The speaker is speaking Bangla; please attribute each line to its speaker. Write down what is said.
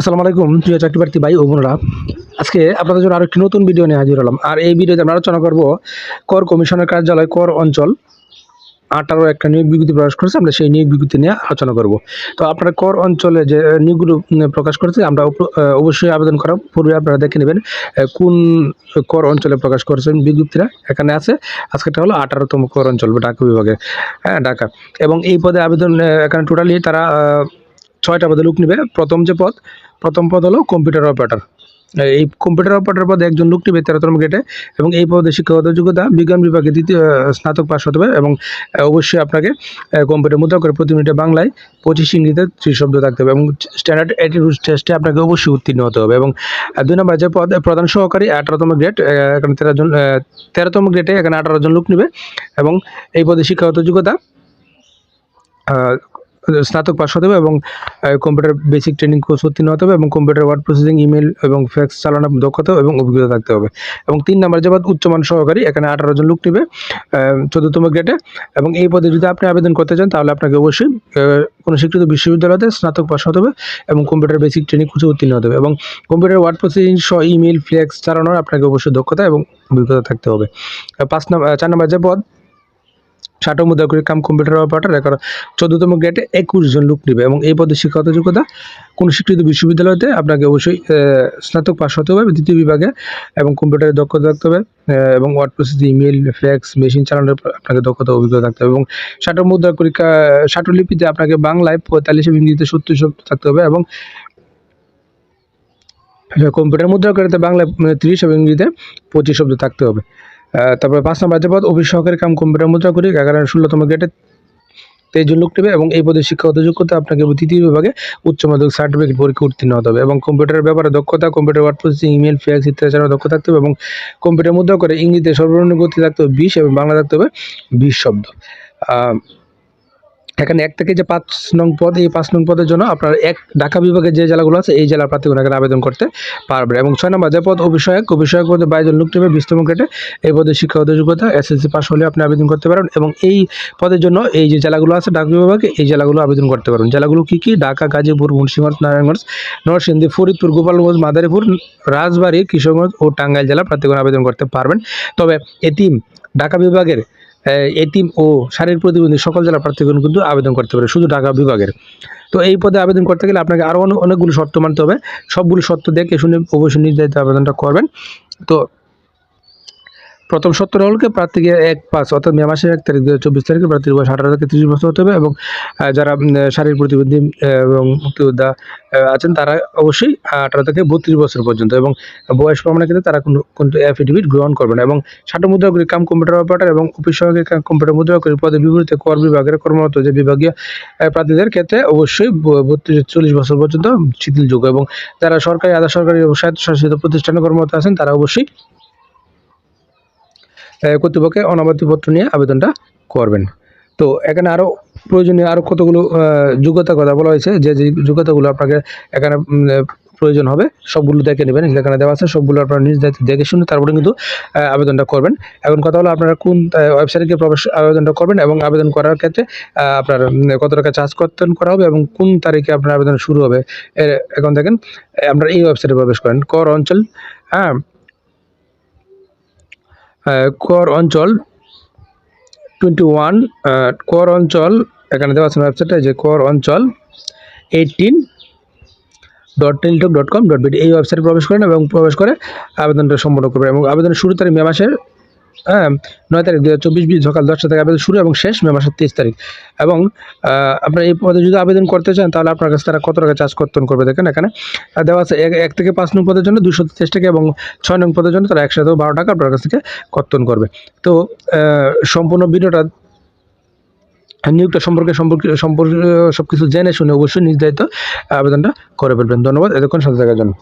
Speaker 1: আসসালামু আলাইকুম, প্রিয় চাকরি প্রার্থী ভাই ও বোনেরা। আজকে আপনাদের জন্য আরও একটি নতুন ভিডিও নিয়ে হাজির হলাম। আর এই ভিডিওতে আমরা আলোচনা করব কর কমিশনের কার্যালয়, কর অঞ্চল। আঠারো একটা নিয়োগ বিজ্ঞপ্তি প্রকাশ করেছে, আমরা সেই নিয়োগ বিজ্ঞপ্তি নিয়ে আলোচনা করব। তো আপনারা কর অঞ্চলে যে নিয়োগগুলো প্রকাশ করেছে, আমরা অবশ্যই আবেদন করার পূর্বে আপনারা দেখে নেবেন কোন কর অঞ্চলে প্রকাশ করেছেন বিজ্ঞপ্তিরা এখানে আছে। আজকেটা হলো আঠারোতম কর অঞ্চল, ঢাকা বিভাগে। হ্যাঁ ঢাকা। এবং এই পদে আবেদন এখানে টোটালি তারা ছয়টা পদে লোক নেবে। প্রথম যে পদ প্রথম পদ হলো কম্পিউটার অপারেটর এই কম্পিউটার অপারেটর পদে একজন লোক নেবে তেরোতম গেটে এবং এই পদে শিক্ষাগত যোগ্যতা বিজ্ঞান বিভাগে দ্বিতীয় স্নাতক পাশ হতে হবে এবং অবশ্যই আপনাকে কম্পিউটার মুদ্রা করে প্রতি মিনিটে বাংলায় পঁচিশ ইংরেজিতে ত্রিশ শব্দ থাকতে হবে এবং স্ট্যান্ডার্ড অ্যাটিটিউড টেস্টে আপনাকে অবশ্যই উত্তীর্ণ হতে হবে এবং দুই নম্বর যে পদ প্রধান সহকারী আঠারোতম গ্রেড এখানে তেরো জন তেরোতম গ্রেডে এখানে আঠারো জন লোক নেবে এবং এই পদে শিক্ষাগত যোগ্যতা স্নাতক পাশ হতে হবে এবং কম্পিউটার বেসিক ট্রেনিং কোর্স উত্তীর্ণ হতে হবে এবং কম্পিউটার ওয়ার্ড প্রসেসিং ইমেল এবং ফ্যাক্স চালানোর দক্ষতা এবং অভিজ্ঞতা থাকতে হবে। এবং তিন নম্বর যাবাদ উচ্চমান সহকারী, এখানে আঠারো জন লোক নেবে চতুর্থম গ্রেডে এবং এই পদে যদি আপনি আবেদন করতে চান, তাহলে আপনাকে অবশ্যই কোনো স্বীকৃত বিশ্ববিদ্যালয়তে স্নাতক পাশ হতে হবে এবং কম্পিউটার বেসিক ট্রেনিং কোর্সে উত্তীর্ণ হতে হবে। এবং কম্পিউটার ওয়ার্ড প্রসেসিং সহ ইমেল ফ্লেক্স চালানোর আপনাকে অবশ্যই দক্ষতা এবং অভিজ্ঞতা থাকতে হবে। পাঁচ নম্বর চার নম্বর যে পদ ষাটো মুদ্রা করে কাম কম্পিউটার অপারেটর এগারো চোদ্দতম গ্রেডে একুশ জন লোক নেবে এবং এই পদে শিক্ষাগত যোগ্যতা কোনো স্বীকৃত বিশ্ববিদ্যালয়তে আপনাকে অবশ্যই স্নাতক পাশ হতে হবে, দ্বিতীয় বিভাগে এবং কম্পিউটারে দক্ষতা থাকতে হবে এবং word processing email fax machine চালানোর আপনাকে দক্ষতা অভিজ্ঞতা থাকতে হবে এবং ষাটো মুদ্রা পরীক্ষা ষাটো লিপিতে আপনাকে বাংলায় পঁয়তাল্লিশ ইংরেজিতে সত্তর থাকতে হবে এবং কম্পিউটার মুদ্রা করতে বাংলায় তিরিশ এবং ইংরেজিতে পঁচিশ শব্দ থাকতে হবে। তারপরে পাঁচ নম্বর পদ অফিস সহকারী কাম কম্পিউটার মুদ্রা করি এগারো ষোলোতম গেটে তেইশ জন লোক নেবে এবং এই পদে শিক্ষাগত যোগ্যতা আপনাকে তৃতীয় বিভাগে উচ্চ মাধ্যমিক সার্টিফিকেট পরীক্ষা উত্তীর্ণ হতে হবে এবং কম্পিউটারের ব্যাপারে দক্ষতা computer word processing email fax ইত্যাদি ছাড়াও দক্ষ থাকতে হবে এবং কম্পিউটার মুদ্রা করে ইংরেজিতে সর্বনিম্ন গতি থাকতে হবে বিশ এবং বাংলা থাকতে হবে বিশ শব্দ। এখানে এক থেকে যে পাঁচ নং পদ, এই পাঁচ নং পদের জন্য আপনার এক ঢাকা বিভাগের যে জেলাগুলো আছে, এই জেলার প্রার্থীগণ এখানে আবেদন করতে পারবেন। এবং ছয় নম্বর যে পদ অভিষয়ক অভিষয়ক পদে বাইজন লোক নেবে বিশতম গ্রেডে এই পদে শিক্ষাগত যোগ্যতা এসএসসি পাস হলে আপনি আবেদন করতে পারেন। এবং এই পদের জন্য এই যে জেলাগুলো আছে, ঢাকা বিভাগে, এই জেলাগুলো আবেদন করতে পারেন জেলাগুলো কী কী? ঢাকা, গাজীপুর, মুন্সিগঞ্জ, নারায়ণগঞ্জ, নরসিংদী, ফরিদপুর, গোপালগঞ্জ, মাদারীপুর, রাজবাড়ী, কিশোরগঞ্জ ও টাঙ্গাইল জেলা প্রার্থীগণ আবেদন করতে পারবেন। তবে এতিম ঢাকা বিভাগের এতিম ও শারীরিক প্রতিবন্ধী সকল জেলা প্রার্থীগণ কিন্তু আবেদন করতে পারে, শুধু ঢাকা বিভাগের। তো এই পদে আবেদন করতে গেলে আপনাকে আরও অনেকগুলো শর্ত মানতে হবে। সবগুলো শর্ত দেখে শুনে অবশ্যই নির্ধারিত আবেদনটা করবেন। তো প্রথম সত্তর হলকে প্রার্থীকে এক পাঁচ, অর্থাৎ মে মাসের এক তারিখ দু হাজার চব্বিশ তারিখে প্রার্থীর বয়স আঠারো থেকে তিরিশ বছর হতে হবে এবং যারা শারীরিক প্রতিবন্ধী এবং মুক্তিযোদ্ধা আছেন, তারা অবশ্যই আঠারো থেকে বত্রিশ বছর পর্যন্ত এবং বয়স প্রমাণের ক্ষেত্রে তারা কোনো কিন্তু অ্যাফিডেভিট গ্রহণ করবে না এবং ষাট মুদ্রা করে কাম কম্পিউটার অপারেটর এবং অফিস সহকারী কাম কম্পিউটার মুদ্রা করে পদে বিপরীতে কর বিভাগের কর্মরত যে বিভাগীয় প্রার্থীদের ক্ষেত্রে অবশ্যই বত্রিশ চল্লিশ বছর পর্যন্ত শিথিলযোগ্য এবং যারা সরকারি, আধা সরকারি স্বায়ত্তশাসিত প্রতিষ্ঠানে কর্মরত আছেন, তারা অবশ্যই আহ, কর্তৃপক্ষের অনাবাদিপত্র নিয়ে আবেদনটা করবেন। তো এখানে আরও প্রয়োজনীয় আরও কতগুলো যোগ্যতার কথা বলা হয়েছে। যে যে যোগ্যতাগুলো আপনাকে এখানে প্রয়োজন হবে সবগুলো দেখে নেবেন। যেখানে দেওয়া আছে সবগুলো আপনারা নিজ দায়িত্বে দেখে শুনে তারপরে কিন্তু আবেদনটা করবেন। এখন কথা হলো আপনারা কোন ওয়েবসাইটে গিয়ে প্রবেশ আবেদনটা করবেন এবং আবেদন করার ক্ষেত্রে আপনার কত টাকা চার্জ করতেন করা হবে এবং কোন তারিখে আপনার আবেদন শুরু হবে। এখন দেখেন আপনারা এই ওয়েবসাইটে প্রবেশ করেন। কর অঞ্চল হ্যাঁ কর অঞ্চল টোয়েন্টি ওয়ান কর অঞ্চল, এখানে দেওয়া আছে ওয়েবসাইটে যে কর অঞ্চল eighteen dot Teletalk dot com dot BD এই ওয়েবসাইটে প্রবেশ করেন এবং প্রবেশ করে আবেদনটা সম্পন্ন করবেন এবং আবেদনের শুরু তারিখ মে মাসের হ্যাঁ নয় তারিখ দু হাজার চব্বিশ বিশ সকাল দশটা থেকে আবেদন শুরু এবং শেষ, মে মাসের তেইশ তারিখ। এবং আপনার এই পদে যদি আবেদন করতে চান, তাহলে আপনার কাছে তারা কত টাকা চার্জ কর্তন করবে দেখেন এখানে? দেওয়া আছে, এক থেকে পাঁচ নং পদের জন্য দুশো তেইশ টাকা এবং ছয় নং পদের জন্য তারা একসাথে বারো টাকা আপনার কাছ থেকে কর্তন করবে। তো সম্পূর্ণ ভিডিওটা নিয়োগটা সম্পর্কে সম্পর্কে সম্পর্কে সব কিছু জেনে শুনে অবশ্যই নির্ধারিত আবেদনটা করে ফেলবেন। ধন্যবাদ, এতক্ষণ সাথে থাকার জন্য।